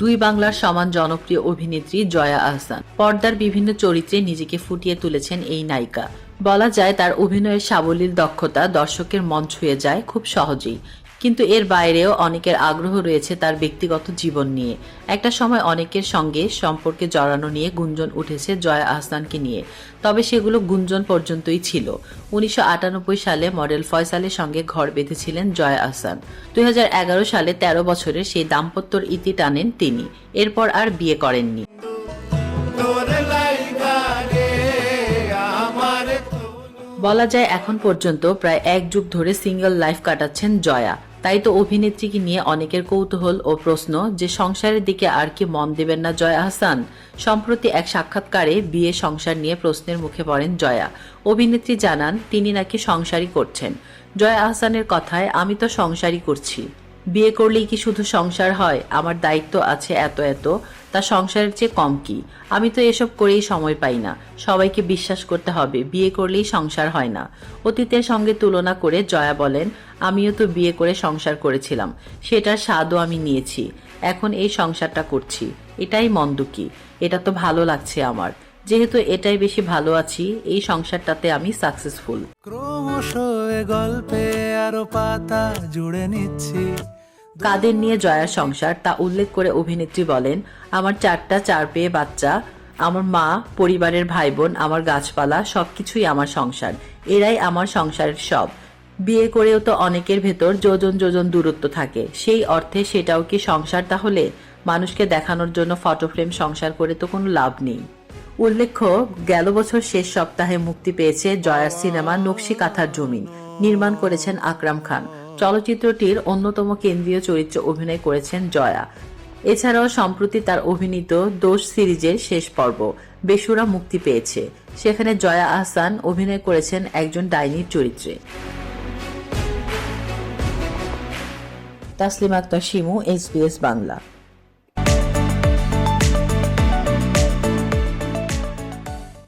দুই বাংলার সমান জনপ্রিয় অভিনেত্রী জয়া আহসান। পর্দার বিভিন্ন চরিত্রে নিজেকে ফুটিয়ে তুলেছেন এই নায়িকা। বলা যায়, তার অভিনয়ের সাবলীল দক্ষতা দর্শকের মন ছুঁয়ে যায় খুব সহজেই। কিন্তু এর বাইরেও অনেকের আগ্রহ রয়েছে তার ব্যক্তিগত জীবন নিয়ে। একটা সময় অনেকের সঙ্গে সম্পর্কে জড়ানো নিয়ে গুঞ্জন উঠেছে জয়া আহসানকে নিয়ে। তবে সেগুলো গুঞ্জন পর্যন্তই ছিল। উনিশশো আটানব্বই সালে মডেল ফয়সালের সঙ্গে ঘর বেঁধেছিলেন জয়া আহসান। দুই হাজার এগারো সালে ১৩ বছরের সেই দাম্পত্যর ইতি টানেন তিনি। এরপর আর বিয়ে করেননি। বলা যায় এখন পর্যন্ত প্রায় এক যুগ ধরে সিঙ্গেল লাইফ কাটাচ্ছেন জয়া। তাই তো অভিনেত্রীকে নিয়ে অনেকের কৌতূহল ও প্রশ্ন যে সংসারের দিকে আর কি মন দেবেন না জয়া আহসান সম্প্রতি এক সাক্ষাৎকারে বিয়ে সংসার নিয়ে প্রশ্নের মুখে পড়েন জয়া। অভিনেত্রী জানান, তিনি নাকি সংসারই করছেন। জয়া আহসানের কথায়, আমি তো সংসারই করছি। বিয়ে করলেই কি শুধু সংসার হয়? আমার দায়িত্ব আছে এত এত। তা সংসারের চেয়ে কম কি? আমি তো এসব করেই সময় পাই না। সবাইকে বিশ্বাস করতে হবে, বিয়ে করলেই সংসার হয় না। অতীতের সঙ্গে তুলনা করে জয়া বলেন, আমিও তো বিয়ে করে সংসার করেছিলাম। সেটার স্বাদও আমি নিয়েছি। এখন এই সংসারটা করছি। এটাই মন্দ কি? এটা তো ভালো লাগছে আমার। যেহেতু এটাই বেশি ভালো আছি, এই সংসারটাতে আমি সাকসেসফুল। ক্রমশ গল্পে আরও পাতা জুড়ে নিচ্ছি। কাদের নিয়ে জয়ার সংসার তা উল্লেখ করে অভিনেত্রী বলেন, আমার চারটা চার পেয়ে বাচ্চা, আমার মা, পরিবারের ভাই বোন আমার গাছপালা, সবকিছুই আমার সংসার। এরাই আমার সংসারের সব। বিয়ে করেও তো অনেকের ভেতর যোজন যোজন দূরত্ব থাকে। সেই অর্থে সেটাও কি সংসার তাহলে? মানুষকে দেখানোর জন্য ফটো ফ্রেম সংসার করে তো কোনো লাভ নেই। উল্লেখ্য, গেল বছর শেষ সপ্তাহে মুক্তি পেয়েছে জয়ার সিনেমা নকশি কাঁথার জমিন নির্মাণ করেছেন আকরাম খান। চলচ্চিত্রটির অন্যতম কেন্দ্রীয় চরিত্রে অভিনয় করেছেন জয়া। এছাড়াও সম্প্রতি তার অভিনীত দোষ সিরিজের শেষ পর্ব, বেসুরা মুক্তি পেয়েছে। সেখানে জয়া আহসান অভিনয় করেছেন একজন ডাইনির চরিত্রে। তাসলিম আক্তার শিমু এসবিএস বাংলা।